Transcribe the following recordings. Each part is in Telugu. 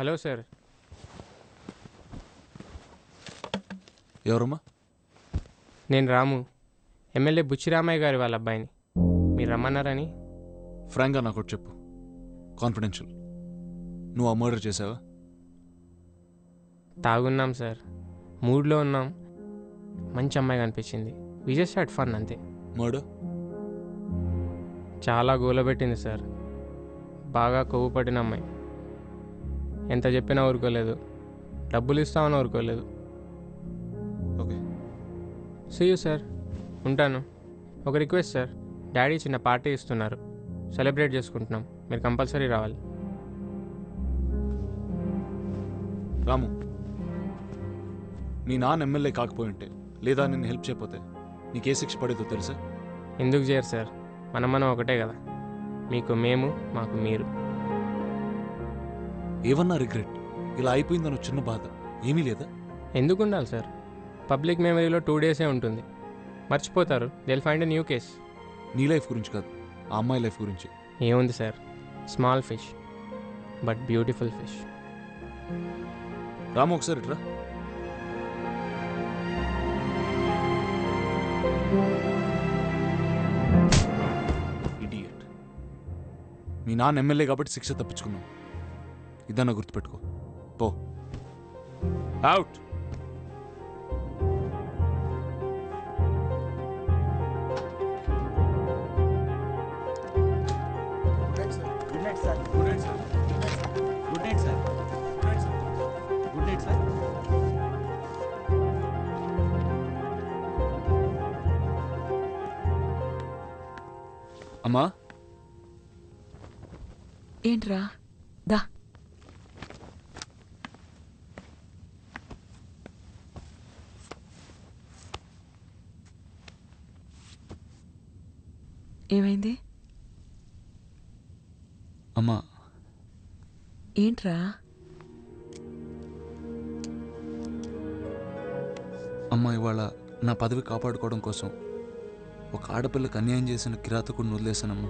Hello sir. ఎవరమ్మా? నేను రాము. ఎమ్మెల్యే బుచ్చిరామయ్య గారి వాళ్ళ అబ్బాయిని. మీరు రమ్మన్నారని. ఫ్రాంక్గా నాకు ఒకటి చెప్పు. కాన్ఫిడెన్షియల్. నువ్వు ఆ మర్డర్ చేసావా? తాగున్నాం సార్. మూడ్లో ఉన్నాం. మంచి అమ్మాయి కనిపించింది విజయ్ స్టార్ట్ ఫన్ అంతే. మర్డర్? చాలా గోలబెట్టింది సార్. బాగా కొవ్వు పట్టిన అమ్మాయి. ఎంత చెప్పినా ఊరుకోలేదు. డబ్బులు ఇస్తామని ఊరుకోలేదు. ఓకే. సీ సార్ ఉంటాను. ఒక రిక్వెస్ట్ సార్ డాడీ చిన్న పార్టీ ఇస్తున్నారు. సెలబ్రేట్ చేసుకుంటున్నాం. మీరు కంపల్సరీ రావాలి. రాము. నీ నాన్న ఎమ్మెల్యే కాకపోయి ఉంటే లేదా నిన్ను హెల్ప్ చేయకపోతే నీకే శిక్ష పడేదో తెలుసా? ఎందుకు చేయరు సార్ మనం మనం ఒకటే కదా. మీకు మేము మాకు మీరు. ఏమన్నా రిగ్రెట్. ఇలా అయిపోయిందన్న చిన్న బాధ. ఏమీ లేదా? ఎందుకు ఉండాలి సార్? పబ్లిక్ మెమరీలో టూ డేసే ఉంటుంది. మర్చిపోతారు. Dil find a new case నీ లైఫ్ గురించి కాదు. ఆ అమ్మాయి లైఫ్ గురించి. ఏముంది sir? Small fish but beautiful fish Ramu ఒకసారి ఇట్రా ఇడియట్ మీ నాన్న ఎమ్మెల్యే కాబట్టి శిక్ష తప్పించుకున్నాం. ఇదన్నా గుర్తుపెట్టుకో. పో. Out good night sir good night sir good night sir good night sir అమ్మా ఏంట్రా దా ఏమైంది? అమ్మా. ఏంట్రా? అమ్మ ఇవాళ నా పదవి కాపాడుకోవడం కోసం ఒక ఆడపిల్లకు అన్యాయం చేసిన కిరాతకుడిని వదిలేశానమ్మా.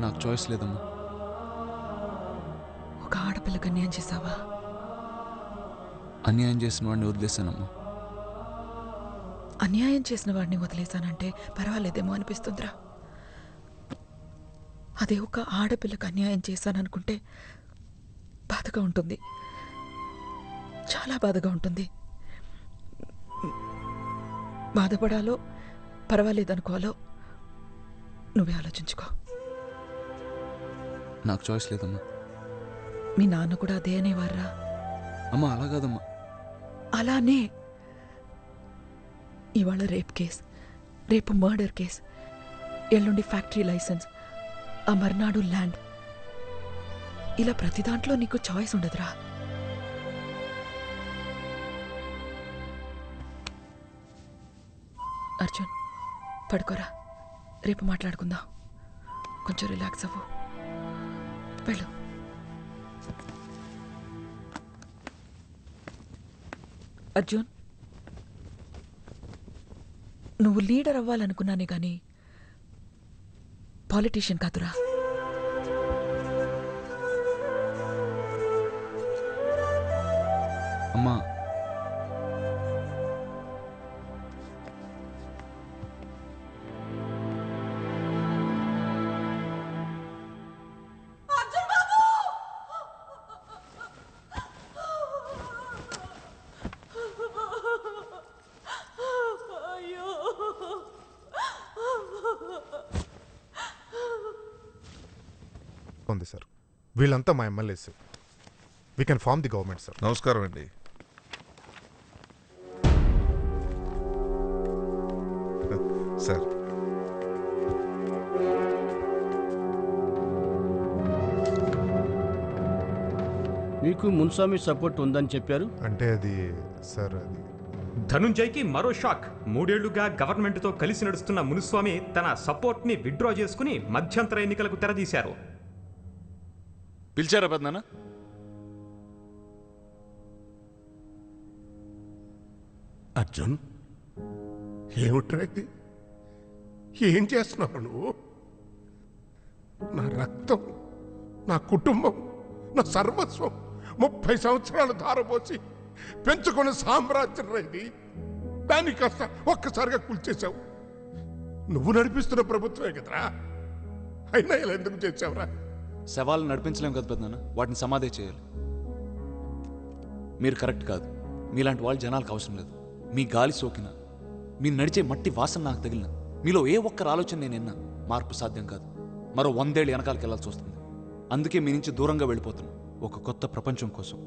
నాకు చాయిస్ లేదమ్మా. ఒక ఆడపిల్లకి అన్యాయం చేసావా? అన్యాయం చేసిన వాడిని వదిలేశానమ్మా. అన్యాయం చేసిన వాడిని వదిలేశానంటే పర్వాలేదేమో అనిపిస్తుందిరా. అదే ఒక ఆడపిల్లకి అన్యాయం చేశాననుకుంటే బాధగా ఉంటుంది. చాలా బాధగా ఉంటుంది. బాధపడాలో పర్వాలేదనుకోవాలో నువ్వే ఆలోచించుకో. నాకు చాయిస్ లేదమ్మా. మీ నాన్న కూడా అదే అనేవారా అమ్మా అలా కాదమ్మా. అలానే ఇవాళ రేప్ కేస్ రేపు మర్డర్ కేస్ ఎల్లుండి ఫ్యాక్టరీ లైసెన్స్ ఆ మర్నాడు ల్యాండ్. ఇలా ప్రతి దాంట్లో నీకు చాయిస్ ఉండదురా. అర్జున్ పడుకోరా. రేపు మాట్లాడుకుందాం. కొంచెం రిలాక్స్ అవ్వు. వెళ్ళు. అర్జున్? నువ్వు లీడర్ అవ్వాలనుకున్నానే గాని పాలిటీషియన్ కాదురా. అమ్మా ఉంది సార్. వీళ్ళంతా మా MLAs. We can form the government sir నమస్కారం అండి. సార్. మీకు మున్స్వామి సపోర్ట్ ఉందని చెప్పారు? అంటే అది సార్ అది. ధనుంజయ్కి మరో షాక్. మూడేళ్ళుగా గవర్నమెంట్తో కలిసి నడుస్తున్న మునుస్వామి తన సపోర్ట్ని విత్డ్రా చేసుకుని మధ్యంతర ఎన్నికలకు తెరదీశారు. పిలిచారా పెద్దనాన్న అర్జున్ ఏమిట్రా ఇది? ఏం చేస్తున్నావు నువ్వు? నా రక్తం నా కుటుంబం నా సర్వస్వం ముప్పై సంవత్సరాలు ధారపోసి పెంచుకున్న సామ్రాజ్యం రైది దాన్ని కాస్త ఒక్కసారిగా కూల్చేశావు. నువ్వు నడిపిస్తున్న ప్రభుత్వమే కదరా? అయినా ఇలా ఎందుకు చేసావురా శవాలను నడిపించలేం కదా పెద్దనాన్న. వాటిని సమాధి చేయాలి. మీరు కరెక్ట్ కాదు. మీలాంటి వాళ్ళు జనాలకు అవసరం లేదు. మీ గాలి సోకిన మీరు నడిచే మట్టి వాసన నాకు తగిలిన మీలో ఏ ఒక్కరు ఆలోచన నేను విన్నా మార్పు సాధ్యం కాదు. మరో వందేళ్ళు వెనకాలకి వెళ్ళాల్సి వస్తుంది. అందుకే మీ నుంచి దూరంగా వెళ్ళిపోతున్నాను ఒక కొత్త ప్రపంచం కోసం.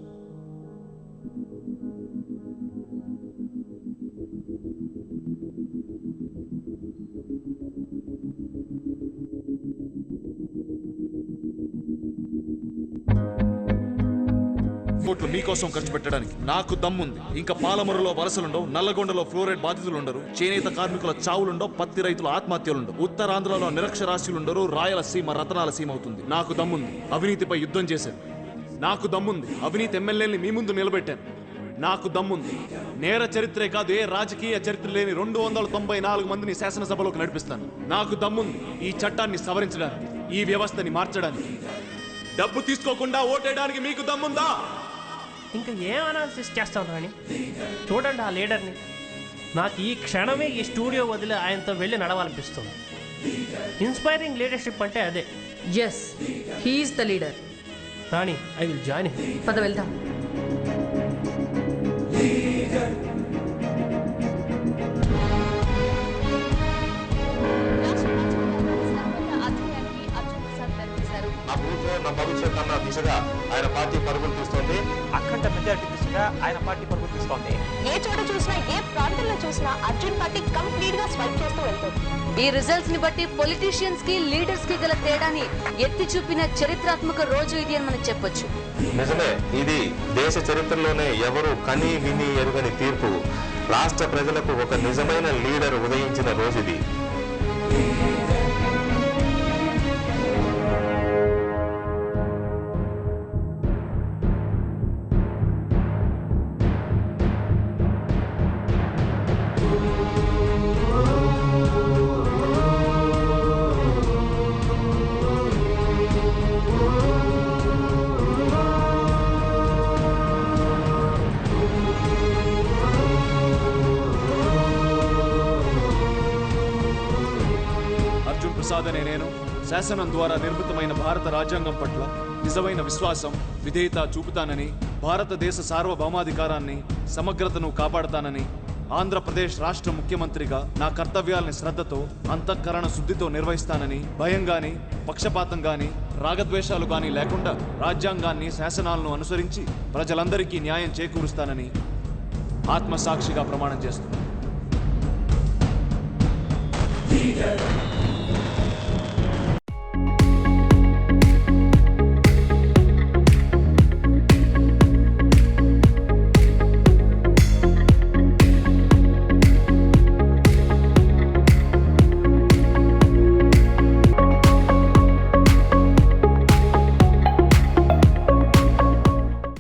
కోట్లు మీకోసం ఖర్చు పెట్టడానికి. నాకు దమ్ముంది. ఇంకా పాలమరులో వలసలుండవు నల్లగొండలో ఫ్లోరైడ్ బాధితులు ఉండరు చేనేత కార్మికుల చావులుండవు పత్తి రైతుల ఆత్మహత్యలుండవు. ఉత్తరాంధ్రలో నిరక్షరాస్యులుండరు రాయలసీమ రతనాల సీమ అవుతుంది. నాకు దమ్ముంది. అవినీతిపై యుద్ధం చేశాను నాకు దమ్ముంది. అవినీతి ఎమ్మెల్యేని మీ ముందు నిలబెట్టాను నాకు దమ్ముంది. నేర చరిత్రే కాదు ఏ రాజకీయ చరిత్ర లేని రెండు వందల తొంభై నాలుగు మందిని శాసనసభలోకి నడిపిస్తాను. నాకు దమ్ముంది ఈ చట్టాన్ని సవరించడానికి ఈ వ్యవస్థని మార్చడానికి. డబ్బు తీసుకోకుండా ఓటేయడానికి మీకు దమ్ముందా? ఇంకా ఏం అనాలిసిస్ చేస్తాం రాని చూడండి ఆ లీడర్ని. నాకు ఈ క్షణమే ఈ స్టూడియో వదిలి ఆయనతో వెళ్ళి నడవాలనిపిస్తుంది. ఇన్స్పైరింగ్ లీడర్షిప్ అంటే అదే. Yes he's the leader Rani I will join పద వెళ్దాం. నా ప్రభుత్వం నా భవిష్యత్ అన్న దిశగా ఆయన పార్టీ పరుగులు తీస్తోంది. అఖండ మెజార్టీ దిశగా ఆయన పార్టీ పరుగులు తీస్తోంది. ఏ చోట చూసినా ఏ ప్రాంతంలో చూసినా అర్జున్ పార్టీ కంప్లీట్గా స్వైప్ చేస్తూ వెళ్తుంది. ఈ రిజల్ట్స్ని బట్టి పొలిటీషియన్స్కి లీడర్స్కి గల తేడాని ఎత్తి చూపిన చరిత్రాత్మక రోజు ఇది అని మనం చెప్పొచ్చు. నిజమే ఇది దేశ చరిత్రలోనే ఎవరు కని విని ఎరుగని తీర్పు. రాష్ట్ర ప్రజలకు ఒక నిజమైన లీడర్ ఉదయించిన రోజు ఇది. శాసనం ద్వారా నిర్మితమైన భారత రాజ్యాంగం పట్ల నిజమైన విశ్వాసం విధేయత చూపుతానని భారతదేశ సార్వభౌమాధికారాన్ని సమగ్రతను కాపాడతానని ఆంధ్రప్రదేశ్ రాష్ట్ర ముఖ్యమంత్రిగా నా కర్తవ్యాల్ని శ్రద్ధతో అంతఃకరణ శుద్ధితో నిర్వహిస్తానని భయం గాని పక్షపాతం గాని రాగద్వేషాలు గాని లేకుండా రాజ్యాంగాన్ని శాసనాలను అనుసరించి ప్రజలందరికీ న్యాయం చేకూరుస్తానని ఆత్మసాక్షిగా ప్రమాణం చేస్తున్నాను